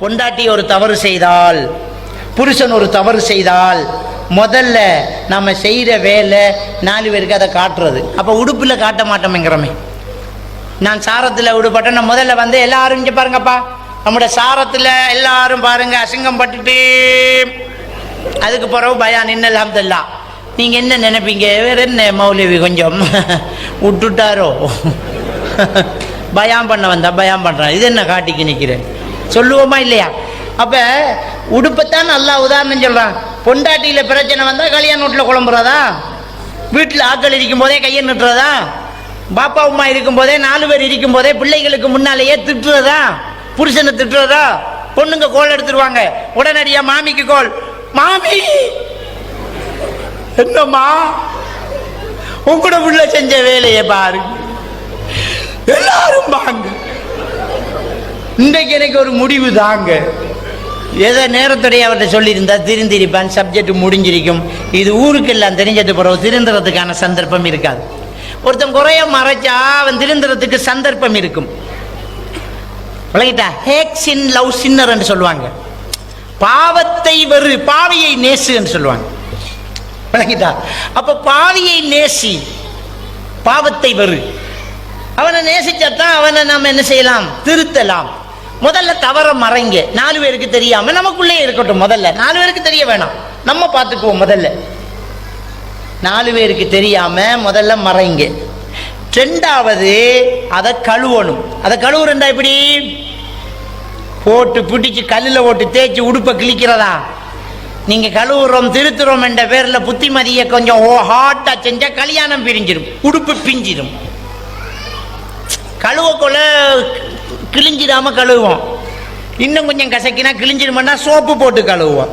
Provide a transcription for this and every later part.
பொண்டாட்டி ஒரு தவறு செய்தால் புருஷன் ஒரு தவறு செய்தால் முதல்ல நம்ம செய்கிற வேலை நாலு பேருக்கு அதை காட்டுறது. அப்போ உடுப்பில் காட்ட மாட்டோமேங்கிறோமே. நான் சாரத்தில் உடுப்பட்டேன் நான் முதல்ல வந்து எல்லாரும் இங்கே பாருங்கப்பா. நம்முடைய சாரத்தில் எல்லாரும் பாருங்கள் அசிங்கம் பட்டுட்டு. அதுக்கு பிறகு பயான் இன்னல் அஹமதுல்லா நீங்கள் என்ன நினைப்பீங்க? வேற என்ன மௌலவி கொஞ்சம்? விட்டுட்டாரோ? பயாம் பண்ண வந்தா பயாம் பண்ணுறான் இது என்ன காட்டிக்கு நிற்கிறேன் சொல்லுவோமா இல்லையா? அப்போ உடுப்பைத்தான் நல்லா உதாரணம் சொல்கிறான் பொண்டாட்டியில் பிரச்சனை வந்தால் கல்யாண வீட்டில் குழம்புறதா? வீட்டில் ஆட்கள் இருக்கும் போதே கையை நிட்டுறதா? பாப்பா அம்மா இருக்கும் போதே நாலு பேர் இருக்கும் போதே பிள்ளைகளுக்கு முன்னாலேயே திட்டுறதா? புருஷனை திட்டுறதா? பொண்ணுங்க கோல் எடுத்துருவாங்க. உடனடியா மாமிக்கு கோல். மாமி! என்னம்மா? உங்களோட உள்ள செஞ்ச வேலையை பாரு. எல்லாரும் பாங்க. இன்றைக்கு எனக்கு ஒரு முடிவு தாங்க. ஏதோ நேரத்துடைய அவர்கிட்ட சொல்லியிருந்தா திருந்திருப்பான் சப்ஜெக்ட் முடிஞ்சிருக்கும். இது ஊருக்கெல்லாம் தெரிஞ்சது பிறகு திருந்துறதுக்கான சந்தர்ப்பம் இருக்காது. ஒருத்தன் குறைய மறைச்சா அவன் திருந்துறதுக்கு சந்தர்ப்பம் இருக்கும். விளங்கிட்டா? ஹேக்ஸின் லவ் சின்னர் என்று சொல்லுவாங்க. பாவத்தை வெறு பாவியை நேசு என்று சொல்லுவாங்க. விளங்கிட்டா? அப்ப பாவியை நேசி பாவத்தை வெறு. அவனை நேசிச்சாதான் அவனை நம்ம என்ன செய்யலாம்? திருத்தலாம். முதல்ல தவற மறைங்க. நாலு பேருக்கு தெரியாம நமக்குள்ளே இருக்கட்டும் முதல்ல. நாலு பேருக்கு தெரிய வேணாம். நம்ம பார்த்துக்குவோம் முதல்ல. நாலு பேருக்கு தெரியாம முதல்ல மறைங்க. ரெண்டாவது அதை கழுவணும். அதை கழுவுறா எப்படி? போட்டு பிடிச்சு கல்லில் போட்டு தேய்ச்சி உடுப்பை கிழிக்கிறதா? நீங்கள் கழுவுறோம் திருத்துறோம் என்ற பேரில் புத்திமதியை கொஞ்சம் ஓ ஹாட்டாக செஞ்சால் கல்யாணம் பிரிஞ்சிடும் உடுப்பு பிஞ்சிடும் கழுவக்குள்ள கிழிஞ்சிடாம கழுவுவோம். இன்னும் கொஞ்சம் கசக்கினா கிழிஞ்சிடுமென்னா சோப்பு போட்டு கழுவுவோம்.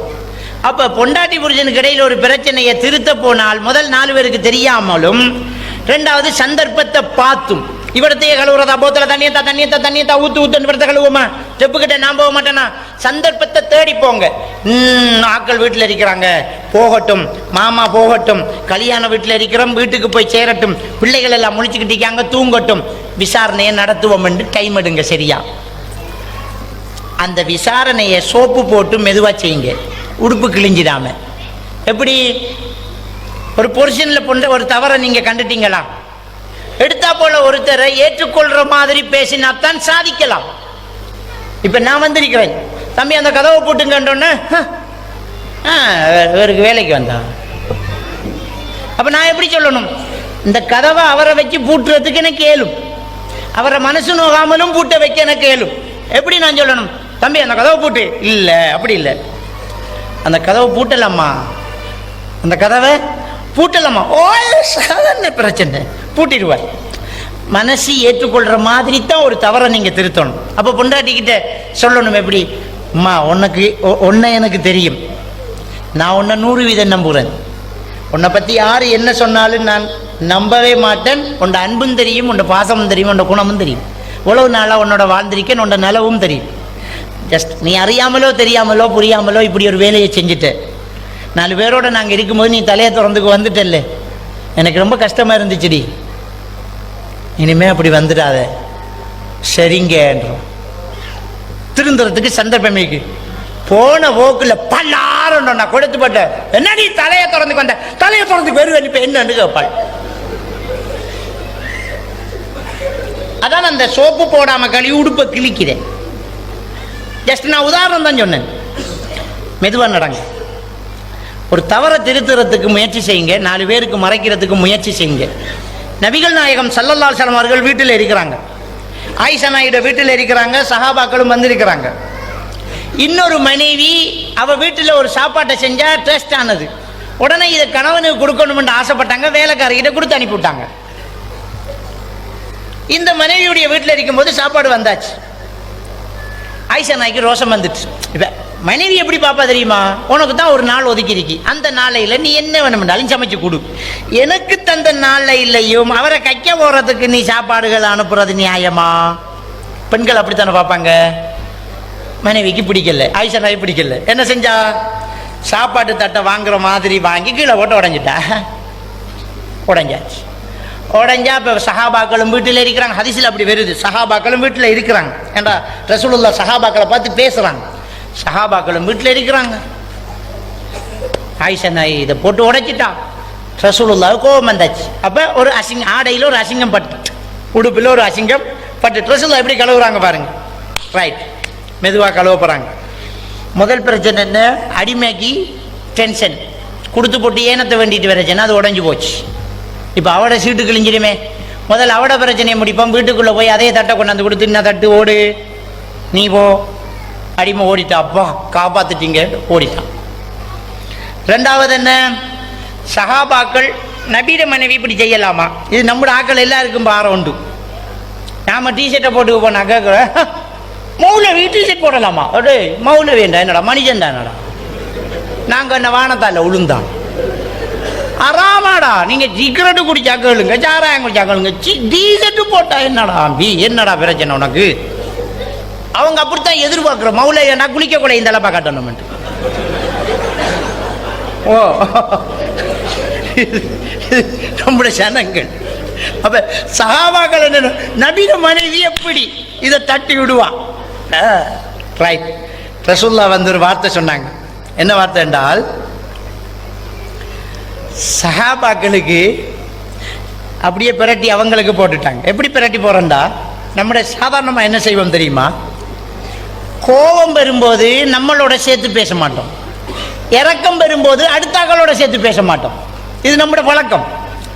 அப்போ பொண்டாட்டி புருஷனுக்கு இடையில் ஒரு பிரச்சனையை திருத்த போனால் முதல் நாலு பேருக்கு தெரியாமலும் ரெண்டாவது சந்தர்ப்பத்தை பார்த்தும். இவடத்தையே கழுவுறதா? போத்தில் தண்ணியத்தா தண்ணியத்தா தண்ணியத்தா ஊத்து ஊத்து இவரத்தை கழுவுமா டெப்பு கிட்ட நான் போக மாட்டேனா? சந்தர்ப்பத்தை தேடி போங்க. ஆக்கள் வீட்டில் இருக்கிறாங்க. போகட்டும் மாமா போகட்டும் கல்யாண வீட்டில் இருக்கிறோம் வீட்டுக்கு போய் சேரட்டும் பிள்ளைகள் எல்லாம் முடிச்சுக்கிட்டிருக்காங்க தூங்கட்டும். விசாரணையை நடத்துவோம் என்று டைம் எடுங்க சரியா? அந்த விசாரணையை சோப்பு போட்டு மெதுவாக செய்யுங்க. உடுப்பு கிழிஞ்சிடாம. எப்படி? ஒரு பொருஷனில் பொண்ட ஒரு தவறை நீங்கள் கண்டுட்டீங்களா? எடுத்தா போல ஒருத்தரை ஏற்றுக்கொள்கிற மாதிரி பேசினாத்தான் சாதிக்கலாம். இப்போ நான் வந்திருக்கிறேன். தம்பி அந்த கதவை போட்டுங்கன்றோன்னே ஆ இவருக்கு வேலைக்கு வந்தான் அப்போ நான் எப்படி சொல்லணும்? இந்த கதவை அவரை வச்சு பூட்டுறதுக்கு எனக்கு ஏலும். அவரை மனசு நோகாமலும் பூட்ட வைக்க எனக்கு ஏலும். எப்படி நான் சொல்லணும்? தம்பி அந்த கதவை பூட்டு. இல்லை அப்படி இல்லை. அந்த கதவை பூட்டலாமா? அந்த கதவை பூட்டலாமா? ஓ சாதாரண பிரச்சனை. பூட்டிடுவார். மனசு ஏற்றுக்கொள்கிற மாதிரி தான் ஒரு தவறை நீங்கள் திருத்தணும். அப்போ பொண்டாட்டிக்கிட்ட சொல்லணும் எப்படி? அம்மா உனக்கு உ- உன்னை எனக்கு தெரியும். நான் உன்னை நூறு வீதம் நம்புகிறேன் உன்னை பற்றி யார் என்ன சொன்னாலும் நான் நம்பவே மாட்டேன். உன்னோட அன்பும் தெரியும் உன்னோட பாசமும் தெரியும் உன்னோட குணமும் தெரியும். இவ்வளவு நாளாக உன்னோட வாழ்ந்திருக்கேன் உன்னோட நிலவும் தெரியும். ஜஸ்ட் நீ அறியாமலோ தெரியாமலோ புரியாமலோ இப்படி ஒரு வேலையை செஞ்சுட்ட. நாலு பேரோட நாங்கள் இருக்கும்போது நீ தலையை திறந்துக்கு வந்துட்டல்ல. எனக்கு ரொம்ப கஷ்டமாக இருந்துச்சுடி. இனிமே அப்படி வந்துடாத. சரிங்கன்றோம். திருந்துறதுக்கு சந்தர்ப்பம் போன போக்குல பல்லாரம் நான் கொடுத்து போட்டேன் நீ தலையை திறந்து வந்த தலையை திறந்து வருவேன் இப்ப என்னன்னு கேட்பாள் அதான் அந்த சோப்பு போடாம கழுவி உடுப்பை கிழிக்கிறேன். ஜஸ்ட் நான் உதாரணம் தான் சொன்னேன். மெதுவாக நடங்க. ஒரு தவறை திருத்துறதுக்கு முயற்சி செய்யுங்க. நாலு பேருக்கு மறைக்கிறதுக்கு முயற்சி செய்யுங்க. நபிகள் நாயகம் சல்லல்லா சலம் அவர்கள் வீட்டில் இருக்கிறாங்க. ஆயிஷா நாயுட வீட்டில் இருக்கிறாங்க சஹாபாக்களும் வந்திருக்கிறாங்க. இன்னொரு மனைவி அவ வீட்டில் ஒரு சாப்பாட்டை செஞ்சா டேஸ்ட் ஆனது. உடனே இதை கணவனுக்கு கொடுக்கணும்னு ஆசைப்பட்டாங்க வேலைக்காரர்கிட்ட கொடுத்து அனுப்பிவிட்டாங்க. இந்த மனைவியுடைய வீட்டில் இருக்கும்போது சாப்பாடு வந்தாச்சு. ஆயிஷா நாய்க்கு ரோஷம் வந்துட்டு இப்போ மனைவி எப்படி பாப்பா தெரியுமா? உனக்கு தான் ஒரு நாள் ஒதுக்கிருக்கு அந்த நாளையில் நீ என்ன வேணும்னாலும் சமைச்சு கொடு. எனக்கு தந்த இல்லையும். அவரை கைக்க போகிறதுக்கு நீ சாப்பாடுகள் அனுப்புறது நியாயமா? பெண்கள் அப்படித்தானே பார்ப்பாங்க? மனைவிக்கு பிடிக்கல. ஆயிஷா நாய் பிடிக்கல. என்ன செஞ்சா? சாப்பாட்டு தட்டை வாங்குற மாதிரி வாங்கி கீழே போட்டு உடஞ்சிட்டா. உடஞ்சாச்சு. உடஞ்சா இப்போ சஹாபாக்களும் வீட்டில் இருக்கிறாங்க. ஹதிசில் அப்படி வருது. சஹாபாக்களும் வீட்டில் இருக்கிறாங்க. ஏண்டா? ரசூலுல்லா சஹாபாக்களை பார்த்து பேசுகிறாங்க சஹாபாக்களும் வீட்டில் இருக்கிறாங்க. ஆயிஷா நாய் இதை போட்டு உடைச்சிட்டான் ரசூலுல்லாவு கோபம் வந்தாச்சு. அப்போ ஒரு அசிங்கம் ஆடையில் ஒரு அசிங்கம் பட்டு உடுப்பில் ஒரு அசிங்கம் பட்டு ரசூல்லா எப்படி கழுவுறாங்க பாருங்க. ரைட் மெதுவாக கழுவ போகிறாங்க முதல் பிரச்சனை என்ன? அடிமைக்கு டென்ஷன் கொடுத்து போட்டு ஏனத்தை வேண்டிட்டு வரச்சுன்னா அது உடஞ்சி போச்சு. இப்போ அவட சீட்டு கிழிஞ்சிடுமே. முதல்ல அவட பிரச்சனையை முடிப்போம். வீட்டுக்குள்ளே போய் அதே தட்டை கொண்டாந்து கொடுத்து என்ன தட்டு ஓடு. நீ போ. அடிமை ஓடிட்டா அப்பா காப்பாற்றிட்டீங்க ஓடிட்டான் ரெண்டாவது என்ன? சஹாபாக்கள் நபீட மனைவி இப்படி செய்யலாமா? இது நம்ம ஆக்கள் எல்லாருக்கும் பாரம் உண்டு. நாம டிஷர்ட்டை போட்டு போனாக்க மௌலவி டிஷர்ட் போடலாமா? அடே மௌலவி வேண்டாம் என்னடா மனுஷன் தானடா நாங்கள் என்ன வானத்தால் உளுந்தான். அறாமாடா நீங்க சிகரெட்டு குடிச்சா கேளுங்க சாராயம் குடிச்சா கேளுங்க டீசர்ட் போட்டா என்னடா அம்பி என்னடா பிரச்சனை உனக்கு? அவங்க அப்படித்தான் எதிர்பார்க்குற மௌலைய நான் குளிக்க கூட இந்த அளப்பா காட்டணும் ஓ நம்முடைய ஜனங்கள். அப்ப சகாபாக்கள் என்ன நபின மனைவி எப்படி? இதை தட்டி விடுவான் ரைட் ரசுல்லா வந்து ஒரு வார்த்தை சொன்னாங்க. என்ன வார்த்தை என்றால் சஹாபாக்களுக்கு அப்படியே பிரட்டி அவங்களுக்கு போட்டுட்டாங்க. எப்படி பிரட்டி போறேன்டா? நம்முடைய சாதாரணமாக என்ன செய்வோம் தெரியுமா? கோபம் வரும்போது நம்மளோட சேர்த்து பேச மாட்டோம். இறக்கம் வரும்போது அடுத்தாக்களோட சேர்த்து பேச மாட்டோம். இது நம்முடைய பழக்கம்.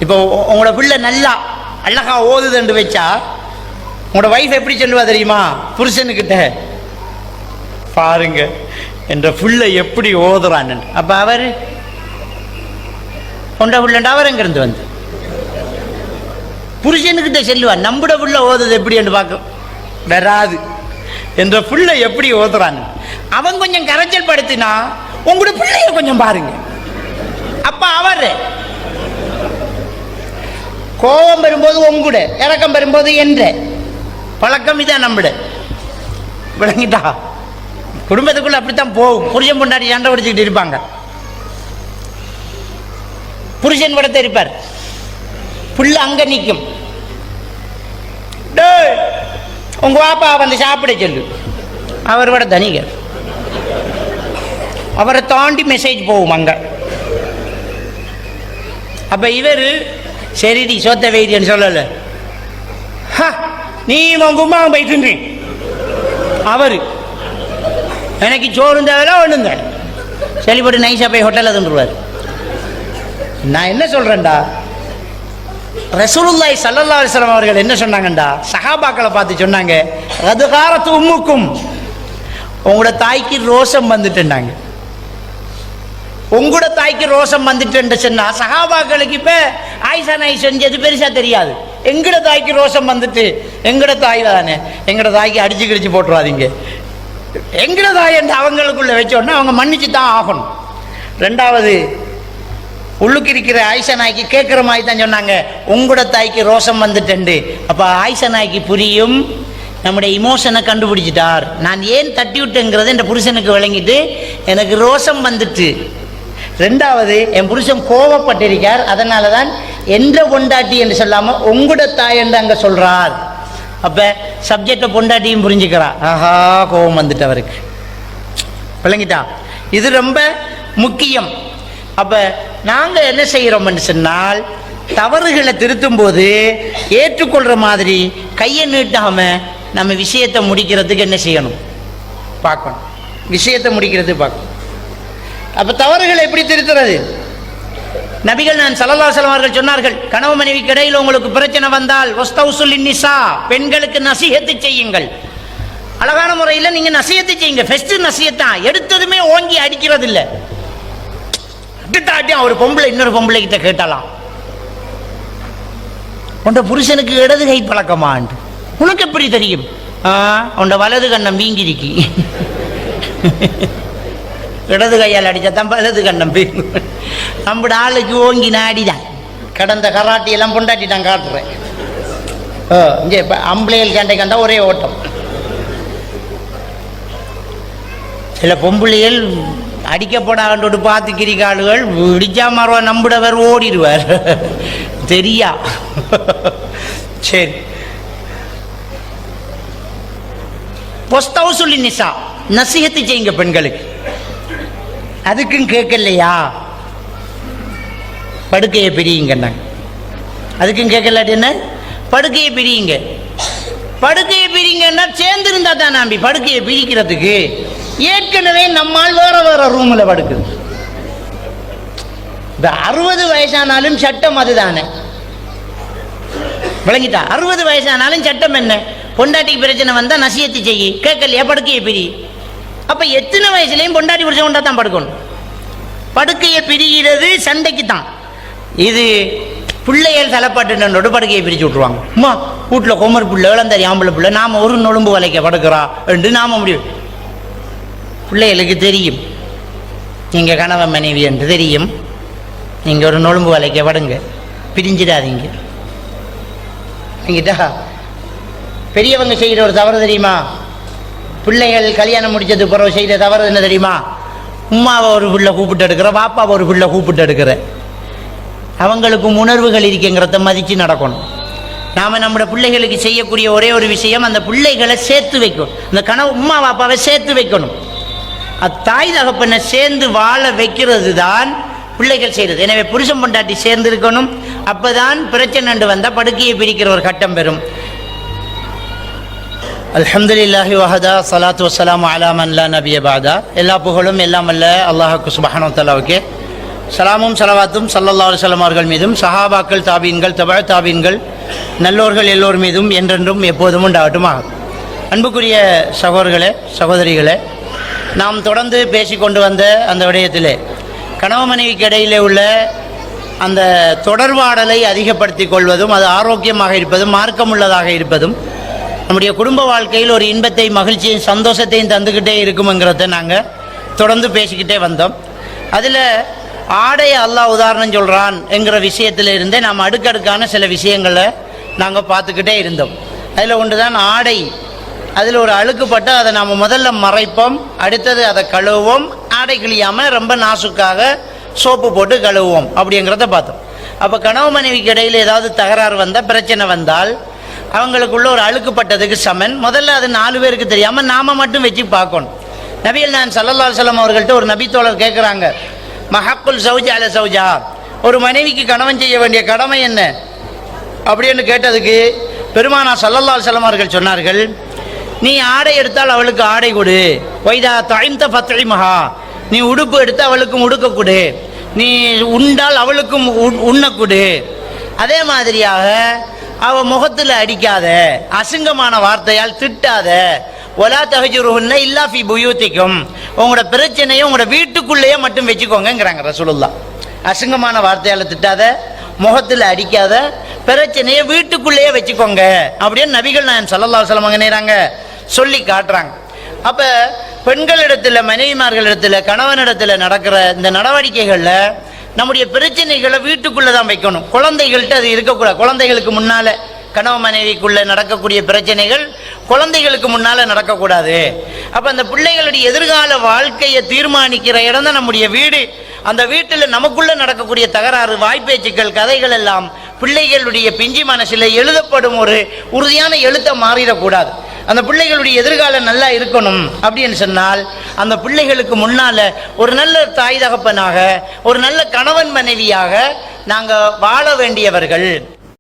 இப்போ உங்களோட பிள்ளை நல்லா அழகா ஓதுதுன்னு வச்சா உங்களோட வைஃப் எப்படி சொல்லுவா தெரியுமா? புருஷனுக்கிட்ட பாருங்க என்ற பிள்ளை எப்படி ஓதுறான்னு அப்ப அவர் கொண்ட பிள்ளைண்டா அவர் எங்கிருந்து வந்து? புருஷனுக்கிட்ட செல்லுவான் நம்மட புள்ள ஓதுது எப்படி என்று பார்க்க வராது. என்ற புள்ள எப்படி ஓதுறான்னு அவன் கொஞ்சம் கரைச்சல் படுத்தினா உங்களோட பிள்ளைய கொஞ்சம் பாருங்க. அப்ப அவர் கோபம் வரும்போது உங்குட இறக்கம் வரும்போது என்ற. பழக்கம் இதான் நம்மட விளங்கிட்டா? குடும்பத்துக்குள்ள அப்படித்தான் போகும். புருஷன் பொண்டாடி சண்டை பிடிச்சிக்கிட்டு இருப்பாங்க. புருஷன் படத்தை இருப்பார் புள்ள அங்க நிற்கும் உங்க வாப்பா வந்து சாப்பிட சொல்லு. அவர் விட தனிகர் அவரை தாண்டி மெசேஜ் போகும் அங்கே. அப்ப இவர் சரிடி சோத்த வைத்தியன்னு சொல்லல. நீ உன் கும்மா போயிட்டு அவர் எனக்கு சோறு தேவையில்ல ஒண்ணுங்க சரிப்பட்டு நைஸா போய் ஹோட்டலில் தந்துடுவார் நான் என்ன சொல்கிறேன்டா ரசூலுல்லாய் சல்லல்லா அலிஸ்லாம் அவர்கள் என்ன சொன்னாங்கண்டா? சஹாபாக்களை பார்த்து சொன்னாங்க ரதுகாரத்து உம்முக்கும். உங்களோட தாய்க்கு ரோஷம் வந்துட்டுண்டாங்க உங்களோட தாய்க்கு ரோசம் வந்துட்டு சொன்னா சகாபாக்களுக்கு இப்ப ஆயிஷா நாய் செஞ்சது பெருசா தெரியாது. எங்கட தாய்க்கு ரோஷம் வந்துட்டு எங்கட தாய் தானே? எங்கட தாய்க்கு அடிச்சு கிடிச்சு போட்டுருவாதீங்க எங்கட தாய் என்று அவங்களுக்குள்ள வச்சோன்னா அவங்க மன்னிச்சு தான் ஆகணும். ரெண்டாவது உள்ளுக்கு இருக்கிற ஆயிஷா நாய்க்கு கேட்குற மாதிரி தான் சொன்னாங்க. உங்களோட தாய்க்கு ரோசம் வந்துட்டு அப்போ ஆயிஷா நாய்க்கு புரியும் நம்முடைய இமோஷனை கண்டுபிடிச்சிட்டார். நான் ஏன் தட்டி விட்டேங்கிறது என் புருஷனுக்கு விளங்கிட்டு எனக்கு ரோசம் வந்துட்டு. ரெண்டாவது என் புருஷன் கோவப்பட்டிருக்கார். அதனால தான் என்ற பொண்டாட்டி என்று சொல்லாமல் உங்களோட தாய் என்று அங்கே சொல்கிறார் அப்போ சப்ஜெக்டை பொண்டாட்டியும் புரிஞ்சுக்கிறார் ஆஹா கோபம் வந்துட்டு அவருக்கு. விளங்கிட்டா? இது ரொம்ப முக்கியம். அப்போ நாங்கள் என்ன செய்கிறோம்னு சொன்னால் தவறுகளை திருத்தும் போது ஏற்றுக்கொள்கிற மாதிரி கையை நீட்டாமல் நம்ம விஷயத்தை முடிக்கிறதுக்கு என்ன செய்யணும்? பார்க்கணும். விஷயத்தை முடிக்கிறது பார்க்கணும். அப்ப தவறுகளை எப்படி திருத்துறது? நபிகள் நான் சல்லல்லாஹு அவர்கள் சொன்னார்கள் கனவு மனைவிக்கு இடையில் உங்களுக்கு பிரச்சனை வந்தால் வஸ்தவுசுல் நிசா பெண்களுக்கு நசிஹத்து செய்யுங்கள். அழகான முறையில் நீங்கள் நசியத்தை செய்யுங்க. ஃபெஸ்ட் நசியத்தான் எடுத்ததுமே ஓங்கி அடிக்கிறது இல்லை அடித்தாட்டியும் ஒரு பொம்பளை இன்னொரு பொம்பளை கிட்ட கேட்டலாம். உண்ட புருஷனுக்கு இடது கை பழக்கமாண்டு. உனக்கு எப்படி தெரியும்? ஆ உண்ட வலது கண்ணம் வீங்கிருக்கி. இடது கையால் அடிச்சா தான் வலது கண்ணம் நம்மட ஆளுக்கு ஓங்கி நாடிதான். கடந்த கராட்டி எல்லாம் பொண்டாட்டி நான் காட்டுறேன். ஓ இங்கே இப்போ அம்பளையல் கேண்டை கண்டா ஒரே ஓட்டம். சில பொம்பளைகள் அடிக்கப்படாண்டோடு பார்த்து கிரிக்காளுகள் இடிச்சா மாறுவா நம்பிடவர் ஓடிடுவார். தெரியா? சரி. பொஸ்தவு சொல்லி நிசா நசிகத்து செய்யுங்க பெண்களுக்கு. அதுக்கும் கேட்கலையா? படுக்கையை பிரியுங்கன்னாங்க அதுக்கும் கேட்கலாட்டி என்ன? படுக்கையை பிரியுங்க. படுக்கையை பிரிங்கன்னா சேர்ந்து இருந்தா தான் நம்பி. படுக்கையை பிரிக்கிறதுக்கு ஏற்கனவே நம்மால் வேற வேற ரூம்ல படுக்குது. இந்த அறுபது வயசானாலும் சட்டம் அதுதானே. விளங்கிட்டா? அறுபது வயசானாலும் சட்டம் என்ன? பொண்டாட்டிக்கு பிரச்சனை வந்தா நசியத்து செய்யி. கேட்கலையா? படுக்கையை பிரி. அப்போ எத்தனை வயசுலேயும் பொண்டாட்டி புரிச்ச கொண்டா தான் படுக்கணும்? படுக்கையை பிரிகிறது சண்டைக்கு தான் இது பிள்ளைகள் தலைப்பாட்டு படுக்கையை பிரித்து விட்ருவாங்க அம்மா வீட்டில் கொமர் பிள்ளை இளந்தரி ஆம்பளை பிள்ளை நாம ஒரு நொழும்பு வலைக்க படுக்கிறா என்று நாம் முடியும் பிள்ளைகளுக்கு தெரியும். நீங்கள் கணவன் மனைவி என்று தெரியும். நீங்கள் ஒரு நொழும்பு வலைக்க படுங்க. பிரிஞ்சிடாதீங்க. நீங்கிட்டா பெரியவங்க செய்கிற ஒரு தவறு தெரியுமா? பிள்ளைகள் கல்யாணம் முடிச்சது பிறகு செய்த தவறு என்ன தெரியுமா? உம்மாவை ஒரு பிள்ளை கூப்பிட்டு எடுக்கிற பாப்பாவை ஒரு பிள்ளை கூப்பிட்டு எடுக்கிற. அவங்களுக்கும் உணர்வுகள் இருக்குங்கிறத மதித்து நடக்கணும். நாம் நம்முடைய பிள்ளைகளுக்கு செய்யக்கூடிய ஒரே ஒரு விஷயம் அந்த பிள்ளைகளை சேர்த்து வைக்கணும். அந்த கனவு உம்மா பாப்பாவை சேர்த்து வைக்கணும். அத்தாய் தகப்பனை சேர்ந்து வாழ வைக்கிறது தான் பிள்ளைகள் செய்கிறது எனவே புருஷன் பொண்டாட்டி சேர்ந்து இருக்கணும். அப்பதான் பிரச்சனை வந்தால் படுக்கையை பிரிக்கிற ஒரு கட்டம் பெறும். அல்ஹம்துலில்லாஹி வஹதா சலாத்து வசலாம் அலாமன்லா நபிய பாதா. எல்லா புகழும் எல்லாம் அல்ல அல்லாஹுக்கு சுபஹானோ தலாவுக்கே சலாமும் சலவாத்தும் சல்லல்லா அலுவலம் அவர்கள் மீதும் சஹாபாக்கள் தாபீன்கள் தபா தாபீன்கள் நல்லோர்கள் எல்லோர் மீதும் என்றென்றும் எப்போதும் உண்டாகட்டுமா? அன்புக்குரிய சகோதரர்களே சகோதரிகளே நாம் தொடர்ந்து பேசிக்கொண்டு வந்த அந்த விடயத்திலே கணவ மனைவிக்கு இடையிலே உள்ள அந்த தொடர்பாடலை அதிகப்படுத்திக் கொள்வதும் அது ஆரோக்கியமாக இருப்பதும் மார்க்கமுள்ளதாக இருப்பதும் நம்முடைய குடும்ப வாழ்க்கையில் ஒரு இன்பத்தை மகிழ்ச்சியும் சந்தோஷத்தையும் தந்துக்கிட்டே இருக்குமுங்கிறத நாங்கள் தொடர்ந்து பேசிக்கிட்டே வந்தோம். அதில் ஆடை அல்லாஹ் உதாரணம் சொல்கிறான் என்கிற விஷயத்தில் இருந்தே நாம் அடுக்கடுக்கான சில விஷயங்களை நாங்கள் பார்த்துக்கிட்டே இருந்தோம். அதில் ஒன்று தான் ஆடை. அதில் ஒரு அழுக்குப்பட்டு அதை நாம் முதல்ல மறைப்போம் அடுத்தது அதை கழுவுவோம் ஆடை கிழியாமல் ரொம்ப நாசுக்காக சோப்பு போட்டு கழுவுவோம் அப்படிங்கிறத பார்த்தோம். அப்போ கணவன் மனைவிக்கு இடையில் ஏதாவது தகராறு வந்தால் பிரச்சனை வந்தால் அவங்களுக்குள்ள ஒரு அழுக்குப்பட்டதுக்கு சமன். முதல்ல அது நாலு பேருக்கு தெரியாமல் நாம மட்டும் வச்சு பார்க்கணும். நபிகள் நான் சல்லல்லா சொல்லம் அவர்கள்ட்ட ஒரு நபித்தோழர் கேட்குறாங்க மஹக்குல் சௌஜா அல சௌஜா ஒரு மனைவிக்கு கணவன் செய்ய வேண்டிய கடமை என்ன? அப்படின்னு கேட்டதுக்கு பெருமானா சல்லல்லா செல்லம் அவர்கள் சொன்னார்கள் நீ ஆடை எடுத்தால் அவளுக்கு ஆடை கொடு. வைதா தாய்ந்த பத்திரை மகா நீ உடுப்பு எடுத்து அவளுக்கும் உடுக்க கொடு. நீ உண்டால் அவளுக்கும் உண்- அதே மாதிரியாக அவ முகத்தில் அடிக்காத அசிங்கமான வார்த்தையால் திட்டாத ஒலா தகஜுருஹுன்ன இல்லா ஃபி புயூத்திக்கும். உங்களோட பிரச்சனையை உங்களோட வீட்டுக்குள்ளேயே மட்டும் வச்சுக்கோங்கிறாங்க ரசூலுல்லா அசிங்கமான வார்த்தையால் திட்டாத முகத்தில் அடிக்காத பிரச்சனையை வீட்டுக்குள்ளேயே வச்சுக்கோங்க அப்படின்னு நபிகள் நாயன் சல்லல்லா சொல்லம் நேராங்க சொல்லி காட்டுறாங்க. அப்போ பெண்களிடத்தில் மனைவிமார்களிடத்தில் கணவனிடத்தில் நடக்கிற இந்த நடவடிக்கைகளில் நம்முடைய பிரச்சனைகளை வீட்டுக்குள்ளே தான் வைக்கணும். குழந்தைகள்கிட்ட அது இருக்கக்கூடாது. குழந்தைகளுக்கு முன்னால கணவன் மனைவிக்குள்ள நடக்கக்கூடிய பிரச்சனைகள் குழந்தைகளுக்கு முன்னால நடக்கக்கூடாது. அப்ப அந்த பிள்ளைகளுடைய எதிர்கால வாழ்க்கையை தீர்மானிக்கிற இடம் தான் நம்முடைய வீடு. அந்த வீட்டில் நமக்குள்ள நடக்கக்கூடிய தகராறு வாய்ப்பேச்சுக்கள் கதைகள் எல்லாம் பிள்ளைகளுடைய பிஞ்சி மனசில் எழுதப்படும் ஒரு உறுதியான எழுத்தை மாறிடக்கூடாது. அந்த பிள்ளைகளுடைய எதிர்காலம் நல்லா இருக்கணும் அப்படின்னு சொன்னால் அந்த பிள்ளைகளுக்கு முன்னால் ஒரு நல்ல தாய் தகப்பனாக ஒரு நல்ல கணவன் மனைவியாக நாங்கள் வாழ வேண்டியவர்கள்.